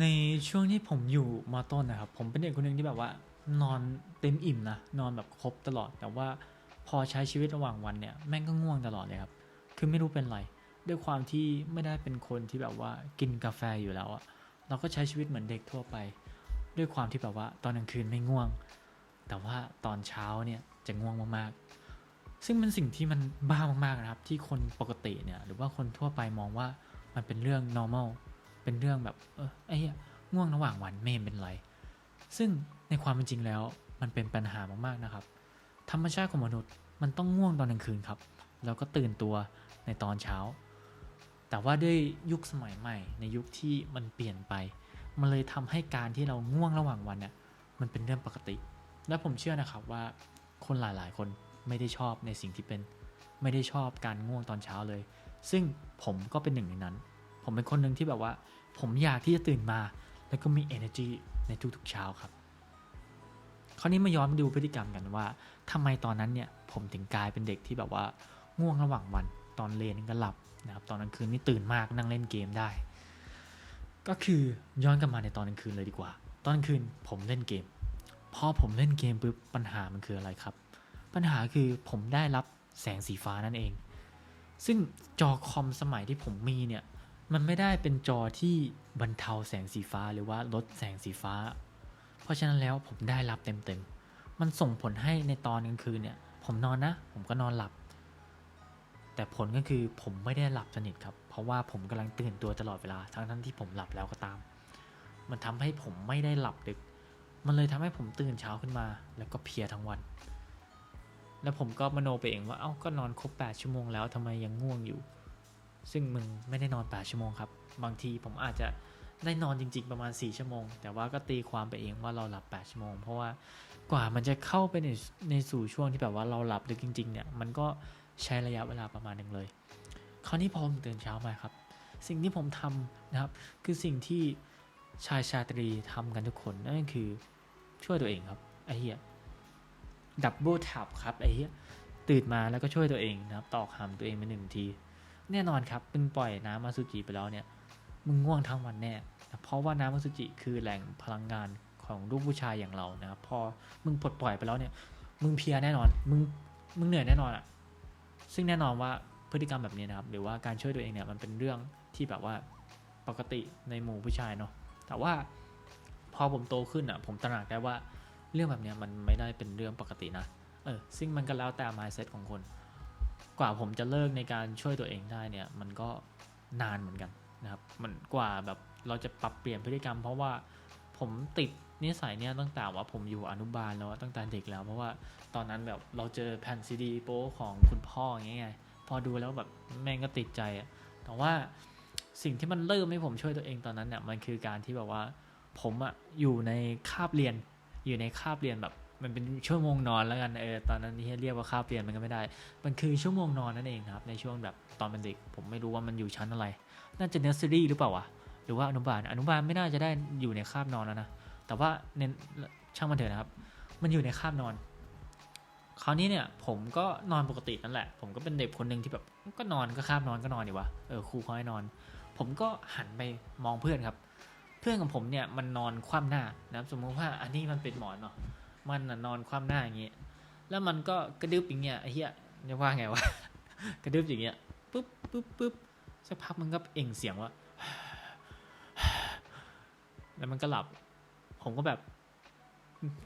ในช่วงที่ผมอยู่มอต้นนะครับ ผมเป็นเด็กคนหนึ่งที่แบบว่า นอนเต็มอิ่มนะนอนแบบครบตลอด แต่ว่าพอใช้ชีวิตระหว่างวันเนี่ยแม่งก็ง่วงตลอดเลยครับ คือไม่รู้เป็นไร ด้วยความที่ไม่ได้เป็นคนที่แบบว่ากินกาแฟอยู่แล้วอะเราก็ใช้ชีวิตเหมือนเด็กทั่วไป ด้วยความที่แบบว่าตอนกลางคืนไม่ง่วง แต่ว่าตอนเช้าเนี่ยจะง่วงมากๆ ซึ่งเป็นสิ่งที่มันบ้ามากๆนะครับ ที่คนปกติเนี่ยหรือว่าคนทั่วไปมองว่ามันเป็นเรื่อง normal เป็นเรื่องแบบ เออไอ้เหี้ยง่วงระหว่างวันไม่เห็นเป็นไร ซึ่งในความเป็นจริงแล้วมันเป็นปัญหามากๆนะครับ ธรรมชาติของมนุษย์มันต้องง่วงตอนกลางคืนครับ แล้วก็ตื่นตัวในตอนเช้า แต่ว่าด้วยยุคสมัยใหม่ ในยุคที่มันเปลี่ยนไป มันเลยทำให้การที่เราง่วงระหว่างวันเนี่ยมันเป็นเรื่องปกติ และผมเชื่อนะครับว่าคนหลายๆ คนไม่ได้ชอบในสิ่งที่เป็น ไม่ได้ชอบการง่วงตอนเช้าเลย ซึ่งผมก็เป็นหนึ่งในนั้น ผมเป็นคนหนึ่งที่แบบว่า ผมอยากที่จะตื่นมา แล้วก็มี energy ในทุกๆเช้าครับคราวนี้มาย้อนดูพฤติกรรมกันว่าทำไมตอนนั้นเนี่ยผมถึงกลายเป็นเด็กที่แบบว่าง่วงระหว่างวันตอนเรียนก็หลับนะครับตอนกลางคืนนี่ตื่นมากนั่งเล่นเกมได้ ก็คือย้อนกลับมาในตอนกลางคืนเลยดีกว่า ตอนกลางคืนผมเล่นเกมพอผมเล่นเกมปุ๊บปัญหามันคืออะไรครับ ปัญหาคือผมได้รับแสงสีฟ้านั่นเอง ซึ่งจอคอมสมัยที่ผมมีเนี่ย มันไม่ได้เป็นจอที่บรรเทาแสงสีฟ้าหรือว่าลดแสงสีฟ้า เพราะฉะนั้นแล้วผมได้รับเต็มๆ มันส่งผลให้ในตอนกลางคืนเนี่ย ผมนอนนะ ผมก็นอนหลับ แต่ผลก็คือผมไม่ได้หลับสนิทครับ เพราะว่าผมกำลังตื่นตัวตลอดเวลา ทั้งทั้งที่ผมหลับแล้วก็ตาม มันทำให้ผมไม่ได้หลับดึก มันเลยทำให้ผมตื่นเช้าขึ้นมา แล้วก็เพลียทั้งวัน แล้วผมก็มโนไปเองว่า เอ้า ก็นอนครบ8ชั่วโมงแล้วทำไมยังง่วงอยู่ ซึ่งมึงไม่ได้นอน 8 ชั่วโมงครับ บางทีผมอาจจะได้นอนจริง ๆ ประมาณ 4 ชั่วโมง แต่ว่าก็ตีความไปเองว่าเราหลับ 8 ชั่วโมง เพราะว่ากว่ามันจะเข้าไปในในสู่ช่วงที่แบบว่าเราหลับลึกจริง ๆ เนี่ย มันก็ใช้ระยะเวลาประมาณหนึ่งเลย คราวนี้พอผมตื่นเช้ามาครับ สิ่งที่ผมทำนะครับ คือสิ่งที่ชายชาตรีทำกันทุกคน นั่นคือช่วยตัวเองครับไอ้เหี้ยดับเบิลทับครับไอ้เหี้ยตื่นมาแล้วก็ช่วยตัวเองนะครับ ตอกหำตัวเองไปหนึ่งที แน่นอนครับมึงปล่อยน้ำมาสุจิไปแล้วเนี่ยมึงง่วงทั้งวันแน่ เพราะว่าน้ำมัสุจิคือแหล่งพลังงานของลูกผู้ชายอย่างเรานะครับพอมึงปลดปล่อยไปแล้วเนี่ย มึงเพียแน่นอน มึงมึงเหนื่อยแน่นอนอะ่ะซึ่งแน่นอนว่าพฤติกรรมแบบนี้นะครับ หรือว่าการช่วยตัวเองเนี่ยมันเป็นเรื่องที่แบบว่าปกติในหมู่ผู้ชายเนาะแต่ว่าพอผมโตขึ้นอะ่ะ ผมตระหนักได้ว่าเรื่องแบบเนี้ยมันไม่ได้เป็นเรื่องปกตินะเออซึ่งมันก็แล้วแต่ mindset ของคน กว่าผมจะเลิกในการช่วยตัวเองได้เนี่ย มันก็นานเหมือนกันนะครับมันกว่าแบบเราจะปรับเปลี่ยนพฤติกรรม เพราะว่าผมติดนิสัยเนี่ยตั้งแต่ว่าผมอยู่อนุบาลแล้วตั้งแต่เด็กแล้ว เพราะว่าตอนนั้นแบบเราเจอแผ่นซีดีโป้ของคุณพ่ออย่างเงี้ยพอดูแล้วแบบแม่งก็ติดใจอะแต่ว่าสิ่งที่มันเริ่มให้ผมช่วยตัวเองตอนนั้นเนี่ยมันคือการที่แบบว่า ผมอะอยู่ในคาบเรียนอยู่ในคาบเรียนแบบ มันเป็นชั่วโมงนอนแล้วกันเออตอนนั้นที่เรียกว่าคาบเรียนมันก็ไม่ได้ มันคือชั่วโมงนอนนั่นเองครับในช่วงแบบตอนเป็นเด็กผมไม่รู้ว่ามันอยู่ชั้นอะไร น่าจะเนสเซอรี่หรือเปล่าวะหรือว่าอนุบาลอนุบาลไม่น่าจะได้อยู่ในคาบนอนแล้วนะแต่ว่าเน้นช่างมันเถอะนะครับ มันอยู่ในคาบนอน คราวนี้เนี่ยผมก็นอนปกตินั่นแหละ ผมก็เป็นเด็กคนหนึ่งที่แบบก็นอนก็คาบนอนก็นอนดีวะเออครูเขาให้นอน ผมก็หันไปมองเพื่อนครับ เพื่อนของผมเนี่ยมันนอนคว่ำหน้านะครับสมมติว่าอันนี้มันเป็นหมอนเนาะ มันน่ะนอนคว่ำหน้าอย่างเงี้ยแล้วมันก็กระดึบอย่างเงี้ยไอ้เหี้ยจะว่าไงวะ กระดึบอย่างเงี้ยปุ๊บปุ๊บปุ๊บสักพักมันก็เอ่งเสียงว่าแล้วมันก็หลับ ผมก็แบบ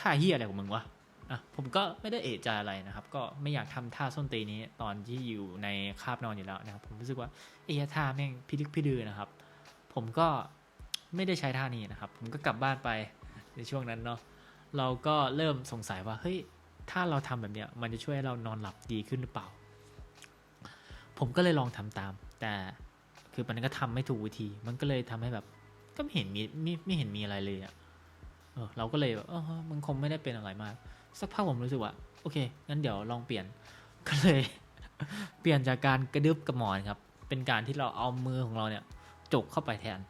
ท่าเฮียอะไรของมึงวะอะผมก็ไม่ได้เอะใจอะไรนะครับ ก็ไม่อยากทำท่าส้นตีนนี้ตอนที่อยู่ในคาบนอนอยู่แล้วนะครับ ผมรู้สึกว่าเอะท่าแม่งพิลึกพิดือนะครับ ผมก็ไม่ได้ใช้ท่านี้นะครับ ผมก็กลับบ้านไปในช่วงนั้นเนาะ เราก็เริ่มสงสัยว่าเฮ้ยถ้าเราทำแบบเนี้ยมันจะช่วยให้เรานอนหลับดีขึ้นหรือเปล่า ผมก็เลยลองทำตาม แต่คือมันก็ทำไม่ถูกวิธี มันก็เลยทำให้แบบก็ไม่เห็นมีไม่ไม่เห็นมีอะไรเลยอะ่ะเออเราก็เลยแบบเออมันคงไม่ได้เป็นอะไรมาก สักพักผมรู้สึกว่าโอเคงั้นเดี๋ยวลองเปลี่ยนก็เลย เปลี่ยนจากการกระดึบกระหมอนครับ เป็นการที่เราเอามือของเราเนี่ยจกเข้าไปแทน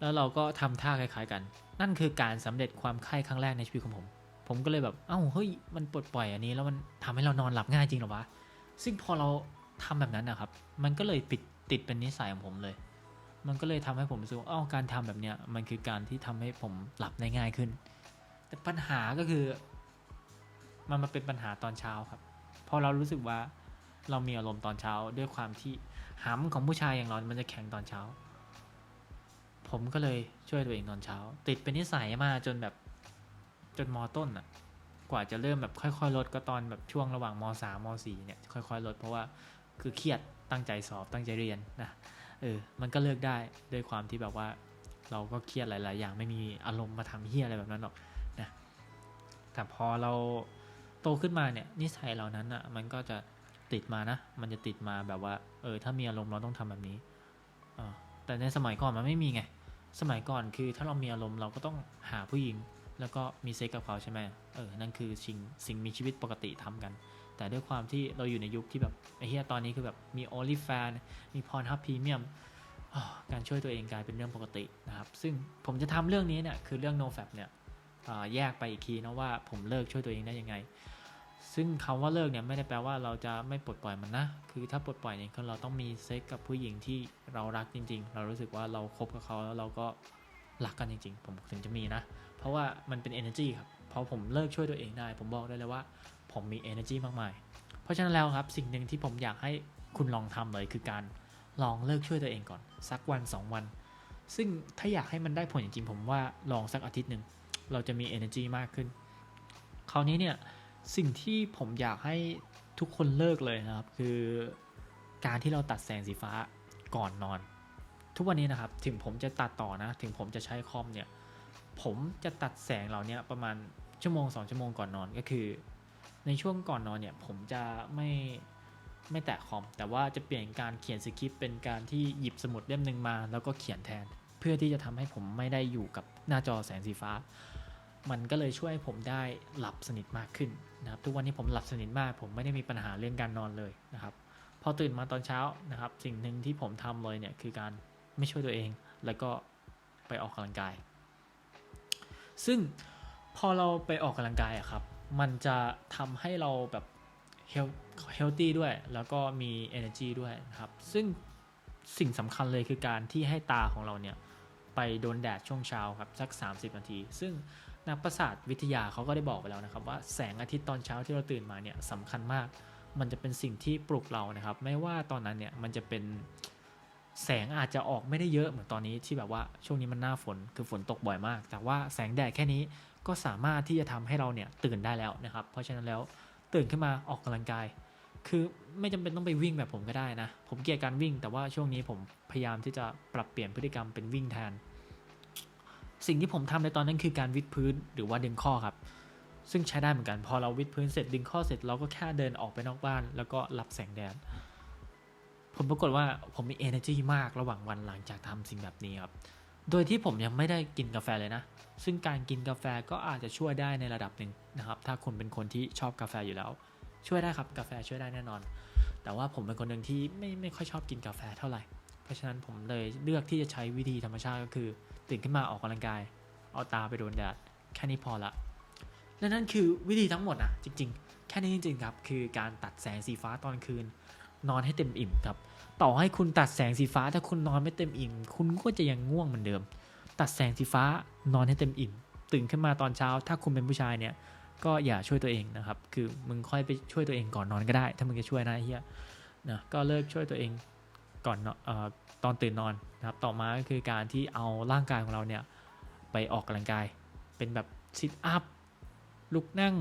แล้วเราก็ทำท่าคล้าย ๆ กัน นั่นคือการสำเร็จความไข้ครั้งแรกในชีวิตของผม ผมก็เลยแบบ เอ้า เฮ้ย มันปลดปล่อยอันนี้แล้วมันทำให้เรานอนหลับง่ายจริงหรอวะ ซึ่งพอเราทำแบบนั้นนะครับ มันก็เลยปิดติดเป็นนิสัยของผมเลย มันก็เลยทำให้ผมรู้สึกว่าอ้าวการทำแบบเนี้ย มันคือการที่ทำให้ผมหลับได้ง่ายขึ้น แต่ปัญหาก็คือ มันมาเป็นปัญหาตอนเช้าครับ พอเรารู้สึกว่าเรามีอารมณ์ตอนเช้าด้วยความที่หำของผู้ชายอย่างเรามันจะแข็งตอนเช้า ผมก็เลยช่วยตัวเองตอนเช้า ติดเป็นนิสัยมาจนแบบจนมต้นอะกว่าจะเริ่มแบบค่อยๆลดก็ตอนแบบช่วงระหว่างมสามมสี่เนี่ยค่อยๆลดเพราะว่าคือเครียดตั้งใจสอบตั้งใจเรียนนะเออมันก็เลิกได้ด้วยความที่แบบว่า เราก็เครียดหลาย ๆ อย่างไม่มีอารมณ์มาทำเฮี้ยอะไรแบบนั้นหรอกนะแต่พอเราโตขึ้นมาเนี่ยนิสัยเหล่านั้นอะ่ะมันก็จะติดมานะ มันจะติดมาแบบว่า เออ ถ้ามีอารมณ์เราต้องทำแบบนี้อ่แต่ในสมัยก่อนมันไม่มีไง สมัยก่อนคือถ้าเรามีอารมณ์เราก็ต้องหาผู้หญิง แล้วก็มีเซ็กกับเขาใช่ไหมเออ นั่นคือสิ่งสิ่งมีชีวิตปกติทำกัน แต่ด้วยความที่เราอยู่ในยุคที่แบบไอ้เฮียตอนนี้คือแบบมี o n l y f a n มีพรฮับพรีเมียมการช่วยตัวเองกลายเป็นเรื่องปกตินะครับ ซึ่งผมจะทำเรื่องนี้เนี่ยคือเรื่อง no fap เนี่ยแยกไปอีกทีนะว่าผมเลิกช่วยตัวเองได้ยังไง ซึ่งคำว่าเลิกเนี่ยไม่ได้แปลว่าเราจะไม่ปลดปล่อยมันนะ คือถ้าปลดปล่อยเนี่ยคือเราต้องมีเซ็กกับผู้หญิงที่เรารักจริง ๆ เรารู้สึกว่าเราคบกับเขาแล้วเราก็รักกันจริง ๆ ผมถึงจะมีนะ เพราะว่ามันเป็น energy ครับ พอผมเลิกช่วยตัวเองได้ ผมบอกได้เลยว่า ผมมี energy มากมาย เพราะฉะนั้นแล้วครับสิ่งหนึ่งที่ผมอยากให้คุณลองทำเลยคือการลองเลิกช่วยตัวเองก่อน สักวัน 2 วัน ซึ่งถ้าอยากให้มันได้ผลจริงๆผมว่าลองสักอาทิตย์หนึ่งเราจะมี energy มากขึ้น คราวนี้เนี่ย สิ่งที่ผมอยากให้ทุกคนเลิกเลยนะครับ คือการที่เราตัดแสงสีฟ้าก่อนนอน ทุกวันนี้นะครับ ถึงผมจะตัดต่อนะ ถึงผมจะใช้คอมเนี่ย ผมจะตัดแสงเหล่านี้ประมาณชั่วโมง 2 ชั่วโมงก่อนนอนก็คือ ในช่วงก่อนนอนเนี่ย ผมจะไม่ไม่แตะคอม แต่ว่าจะเปลี่ยนการเขียนสคริปต์เป็นการที่หยิบสมุดเล่มหนึ่งมา แล้วก็เขียนแทน เพื่อที่จะทำให้ผมไม่ได้อยู่กับหน้าจอแสงสีฟ้า มันก็เลยช่วยผมได้หลับสนิทมากขึ้นนะครับทุกวันนี้ผมหลับสนิทมาก ผมไม่ได้มีปัญหาเรื่องการนอนเลยนะครับพอตื่นมาตอนเช้านะครับ สิ่งหนึ่งที่ผมทำเลยเนี่ยคือการไม่ช่วยตัวเอง แล้วก็ไปออกกำลังกาย ซึ่งพอเราไปออกกำลังกายอะครับ มันจะทำให้เราแบบเฮลตี้ด้วย แล้วก็มี energy ด้วยนะครับ ซึ่งสิ่งสำคัญเลยคือการที่ให้ตาของเราเนี่ย ไปโดนแดดช่วงเช้าครับ สัก 30 นาที ซึ่ง นักประสาทวิทยาเขาก็ได้บอกไปแล้วนะครับว่าแสงอาทิตย์ตอนเช้าที่เราตื่นมาเนี่ยสำคัญมาก มันจะเป็นสิ่งที่ปลุกเรานะครับ ไม่ว่าตอนนั้นเนี่ยมันจะเป็นแสงอาจจะออกไม่ได้เยอะเหมือนตอนนี้ที่แบบว่าช่วงนี้มันหน้าฝนคือฝนตกบ่อยมาก แต่ว่าแสงแดดแค่นี้ก็สามารถที่จะทำให้เราเนี่ยตื่นได้แล้วนะครับ เพราะฉะนั้นแล้วตื่นขึ้นมาออกกำลังกาย คือไม่จำเป็นต้องไปวิ่งแบบผมก็ได้นะ ผมเกลียดการวิ่ง แต่ว่าช่วงนี้ผมพยายามที่จะปรับเปลี่ยนพฤติกรรมเป็นวิ่งแทน สิ่งที่ผมทำในตอนนั้นคือการวิดพื้นหรือว่าดึงข้อครับ ซึ่งใช้ได้เหมือนกัน พอเราวิดพื้นเสร็จดึงข้อเสร็จเราก็แค่เดินออกไปนอกบ้าน แล้วก็รับแสงแดด ผมปรากฏว่าผมมี energy มากระหว่างวันหลังจากทำสิ่งแบบนี้ครับ โดยที่ผมยังไม่ได้กินกาแฟเลยนะ ซึ่งการกินกาแฟก็อาจจะช่วยได้ในระดับหนึ่งนะครับ ถ้าคุณเป็นคนที่ชอบกาแฟอยู่แล้ว ช่วยได้ครับกาแฟช่วยได้แน่นอน แต่ว่าผมเป็นคนหนึ่งที่ไม่ไม่ค่อยชอบกินกาแฟเท่าไหร่ ราะฉะนั้นผมเลยเลือกที่จะใช้วิธีธรรมชาติก็คือ ตื่นขึ้นมาออกกำลังกาย เอาตาไปโดนแดดแค่นี้พอละและนั่นคือวิธีทั้งหมดนะจริง ๆ แค่นี้จริง ๆ ครับ คือการตัดแสงสีฟ้าตอนคืน นอนให้เต็มอิ่มครับ ต่อให้คุณตัดแสงสีฟ้าถ้าคุณนอนไม่เต็มอิ่ม คุณก็จะยังง่วงเหมือนเดิม ตัดแสงสีฟ้านอนให้เต็มอิ่ม ตื่นขึ้นมาตอนเช้า ถ้าคุณเป็นผู้ชายเนี่ย ก็อย่าช่วยตัวเองนะครับ คือมึงค่อยไปช่วยตัวเองก่อนนอนก็ได้ ถ้ามึงจะช่วยนะเฮียนะก็เลิกช่วยตัวเอง ก่อนออตอนตื่นนอนนะครับ ต่อมาก็คือการที่เอาร่างกายของเราเนี่ยไปออกกำลังกาย เป็นแบบซิทอัพ ลุกนั่ง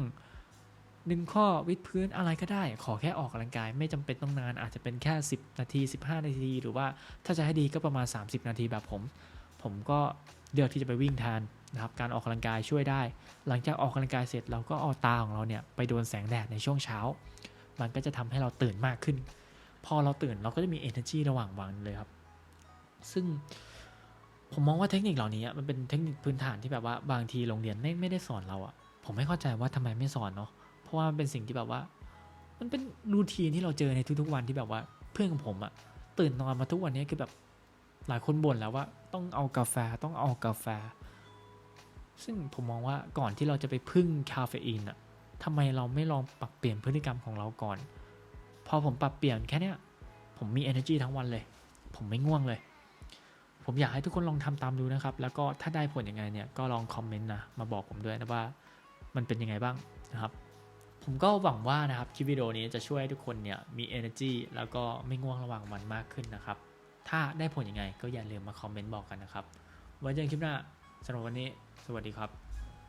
หนึ่งข้อวิดพื้นอะไรก็ได้ ขอแค่ออกกำลังกาย ไม่จำเป็นต้องนานอาจจะเป็นแค่ 10 นาที 15 นาที หรือว่าถ้าจะให้ดีก็ประมาณ 30 นาทีแบบผม ผมก็เลือกที่จะไปวิ่งแทนนะครับการออกกำลังกายช่วยได้ หลังจากออกกำลังกายเสร็จเราก็เอาตาของเราเนี่ยไปโดนแสงแดดในช่วงเช้า มันก็จะทำให้เราตื่นมากขึ้น พอเราตื่นเราก็จะมี energy ระหว่างวันเลยครับ ซึ่งผมมองว่าเทคนิคเหล่านี้มันเป็นเทคนิคพื้นฐานที่แบบว่าบางทีโรงเรียนไม่ไม่ได้สอนเราอะผมไม่เข้าใจว่าทำไมไม่สอนเนาะเพราะว่ามันเป็นสิ่งที่แบบว่า มันเป็นรูทีนที่เราเจอในทุกๆวันที่แบบว่าเพื่อนของผมอะตื่นนอนมาทุกวันนี้คือแบบหลายคนบ่นแล้วว่าต้องเอากาแฟต้องเอากาแฟ ซึ่งผมมองว่าก่อนที่เราจะไปพึ่งคาเฟอีนอะทำไมเราไม่ลองปรับเปลี่ยนพฤติกรรมของเราก่อน พอผมปรับเปลี่ยนแค่เนี้ยผมมี energy ทั้งวันเลย ผมไม่ง่วงเลย ผมอยากให้ทุกคนลองทำตามดูนะครับ แล้วก็ถ้าได้ผลยังไงเนี่ยก็ลองคอมเมนต์นะมาบอกผมด้วยนะว่ามันเป็นยังไงบ้างนะครับ ผมก็หวังว่านะครับคลิปวิดีโอนี้จะช่วยให้ทุกคนเนี่ยมี energy แล้วก็ไม่ง่วงระหว่างวันมากขึ้นนะครับ ถ้าได้ผลยังไงก็อย่าลืมมาคอมเมนต์บอกกันนะครับไว้เจอกันคลิปหน้าสำหรับวันนี้ สวัสดีครับ